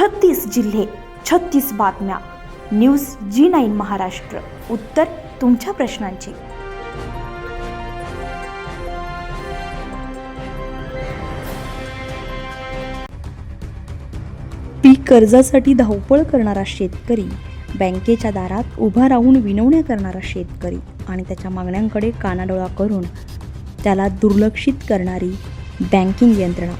छत्तीस जिल्हे छत्तीस बातम्या. News G nine Maharashtra. उत्तर तुमच्या प्रश्नांची. पीक कर्जासाठी धावपळ करणारा शेतकरी बँकेच्या दारात उभा राहून विनवण्या करणारा शेतकरी आणि त्याच्या मागण्यांकडे कानाडोळा करून त्याला दुर्लक्षित करणारी बँकिंग यंत्रणा.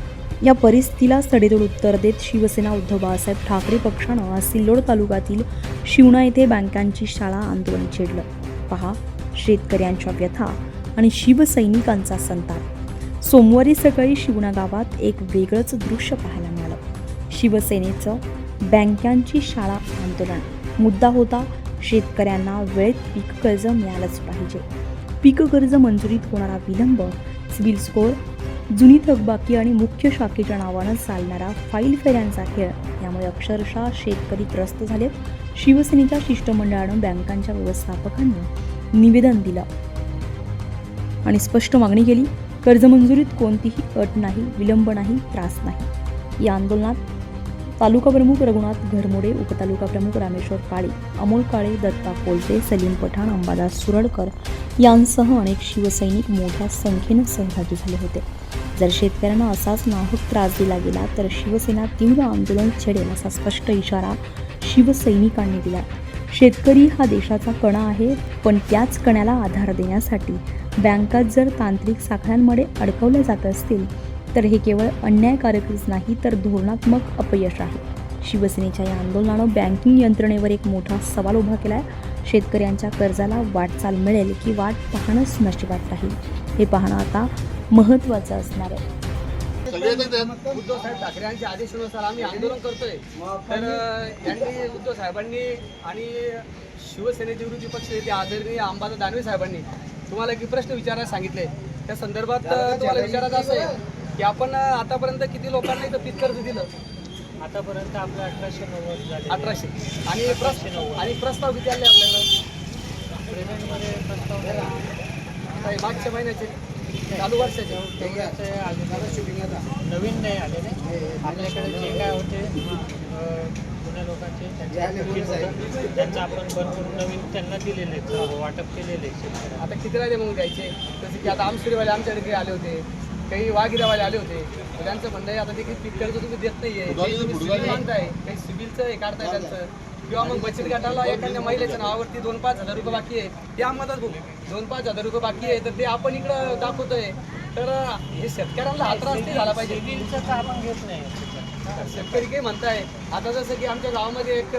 या परिस्थितीला सडेतोड उत्तर देत शिवसेना उद्धव बाळासाहेब ठाकरे पक्षानं आज सिल्लोड तालुक्यातील शिवणा येथे बँकांची शाळा आंदोलन छेडलं. पहा शेतकऱ्यांच्या व्यथा आणि शिवसैनिकांचा संताप. सोमवारी सकाळी शिवणा गावात एक वेगळंच दृश्य पाहायला मिळालं. शिवसेनेचं बँकांची शाळा आंदोलन. मुद्दा होता शेतकऱ्यांना वेळेत पीक कर्ज मिळालंच पाहिजे. पीक कर्ज मंजुरीत होणारा विलंब सिबिल स्कोअर जुनी थकबाकी आणि मुख्य शाखेच्या नावानं चालणारा फाईल फेऱ्यांचा खेळ. यामुळे अक्षरशः शेतकरी त्रस्त झाले. शिवसेनेच्या शिष्टमंडळानं बँकांच्या व्यवस्थापकांना निवेदन दिलं. आणि स्पष्ट मागणी केली कर्ज मंजुरीत कोणतीही अट नाही विलंब नाही त्रास नाही. या आंदोलनात तालुका प्रमुख रघुनाथ घरमोडे उपतालुका प्रमुख रामेश्वर काळे अमोल काळे दत्ता कोलते सलीम पठाण अंबादास सुरळकर यांसह अनेक शिवसैनिक मोठ्या संख्येनं सहभागी झाले होते. जर शेतकऱ्यांना असाच नाहक त्रास दिला गेला तर शिवसेना तीव्र आंदोलन छेडेल असा स्पष्ट इशारा शिवसैनिकांनी दिला. शेतकरी हा देशाचा कणा आहे पण त्याच कण्याला आधार देण्यासाठी बँकात जर तांत्रिक साखळ्यांमध्ये अडकवल्या जात असतील तर हे केवळ अन्यायकारकच नाही तर धोरणात्मक अपयश आहे. शिवसेनेच्या या आंदोलनानं बँकिंग यंत्रणेवर एक मोठा सवाल उभा केला आहे शेतकऱ्यांच्या कर्जाला वाटचाल मिळेल की वाट पाहणंच नशिबात राहील. हे पाहणं आता महत्त्वाचं असणार आहे. उद्धव साहेब ठाकरे यांच्या आदेशानुसार आम्ही आंदोलन करतोय. तर यांनी उद्धव साहेबांनी आणि शिवसेनेचे विरोधी पक्ष नेते आदरणीय अंबादास दानवे साहेबांनी तुम्हाला एक प्रश्न विचारायला सांगितले. त्या संदर्भात तुम्हाला विचारायचं असं आहे की आपण आतापर्यंत किती लोकांना इथं पीक कर्ज दिलं? आतापर्यंत आपलं अठराशे नव्वद झाले अठराशे. आणि प्रस्ताव आणि प्रस्ताव किती आले आपल्याकडं? पेमेंटमध्ये प्रस्ताव काही मागच्या महिन्याचे चालू वर्षाचे. नवीन नाही आलेले आपल्याकडे जे काय होते जुन्या लोकांचे त्यांचे आपण भरपूर नवीन त्यांना दिलेले वाटप केलेले. आता किती राहिले मग द्यायचे जसं की आता आमसुरीवाले आमच्याकडे आले होते. काही वाघिरावाले आले होते. त्यांचं म्हणणं आहे आता ते काही पीक कर्ज तुम्ही देत नाहीये. काही मानताय काही सिबिलचं हे काढताय त्यांचं. किंवा मग बचत गटाला एखाद्या महिलेच्या नावावरती दोन पाच हजार रुपये बाकी आहे. ते आम्हाला बघू. दोन पाच हजार रुपये बाकी आहे तर ते आपण इकडं दाखवतोय. तर हे शेतकऱ्यांना हातरास नाही झाला पाहिजे. सिबिलचं तर आपण घेत नाही. शेतकरी काय म्हणताय आता जसं की आमच्या गावामध्ये एक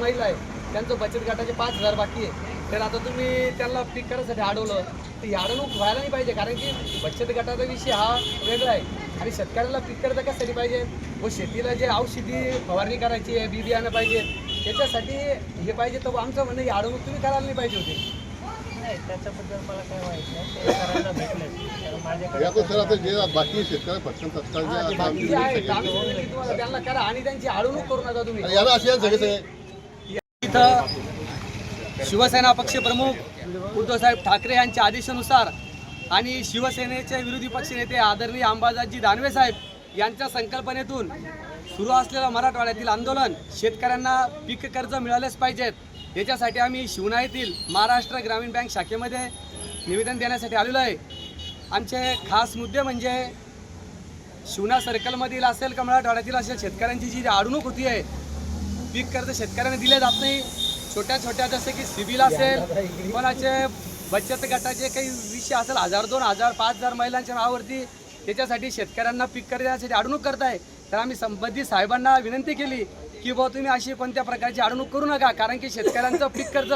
महिला आहे. त्यांचं बचत गटाचे पाच हजार बाकी आहे. तर आता तुम्ही त्यांना पीक करायसाठी अडवलं. तर ही अडवणूक व्हायला नाही पाहिजे कारण की बचत गटाचा विषय हा वेगळा आहे. आणि शेतकऱ्याला पीक कर्ज कशासाठी पाहिजे? व शेतीला जे औषधी फवारणी करायची आहे बी बियाणं पाहिजे त्याच्यासाठी हे पाहिजे. तर आमचं म्हणणं ही अडवणूक तुम्ही करायला नाही पाहिजे होती. नाही त्याच्याबद्दल मला काय माहीत नाही. ते करायला भेटलं. तर माझ्याकडे या तो सर आता जे बाकी पटकन जे आहे आम्ही म्हणतो की तुम्हाला त्यांना करा आणि त्यांची अडवणूक करू नका तुम्ही. याला असे आहेत सगळे सगळे इथं शिवसेना पक्षप्रमुख उद्धवसाहेब ठाकरे यांच्या आदेशानुसार आणि शिवसेनेचे विरोधी पक्षनेते आदरणीय अंबादासजी दानवे साहेब यांच्या संकल्पनेतून सुरू असलेलं मराठवाड्यातील आंदोलन शेतकऱ्यांना पीक कर्ज मिळालेच पाहिजेत. याच्यासाठी आम्ही शिवना येथील महाराष्ट्र ग्रामीण बँक शाखेमध्ये निवेदन देण्यासाठी आलेलो आहे. आमचे खास मुद्दे म्हणजे शिवना सर्कलमधील असेल का मराठवाड्यातील असेल शेतकऱ्यांची जी अडवणूक होती आहे पीक कर्ज शेतकऱ्यांना दिले जात नाही छोट्या छोट्या जसं की सिबिल असेल कोणाचे बचत गटाचे काही विषय असेल हजार दोन हजार पाच हजार महिलांच्या नावावरती त्याच्यासाठी शेतकऱ्यांना पीक करण्यासाठी अडवणूक करताय तर आम्ही संबंधित साहेबांना विनंती केली की बुवा तुम्ही अशी कोणत्या प्रकारची अडवणूक करू नका कारण की शेतकऱ्यांचं पीक कर्ज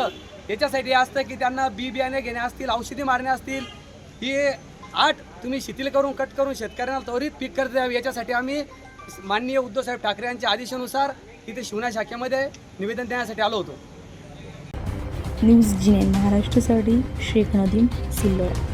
याच्यासाठी असतं की त्यांना बी बियाणे घेणे असतील औषधी मारणे असतील ही आठ तुम्ही शिथिल करून कट करून शेतकऱ्यांना त्वरित पीक कर्ज द्यावे याच्यासाठी आम्ही माननीय उद्धवसाहेब ठाकरे यांच्या आदेशानुसार इथे शिवना शाखेमध्ये निवेदन देण्यासाठी आलो होतो. न्यूज जी महाराष्ट्रासाठी शेख नदीम सिल्लोड.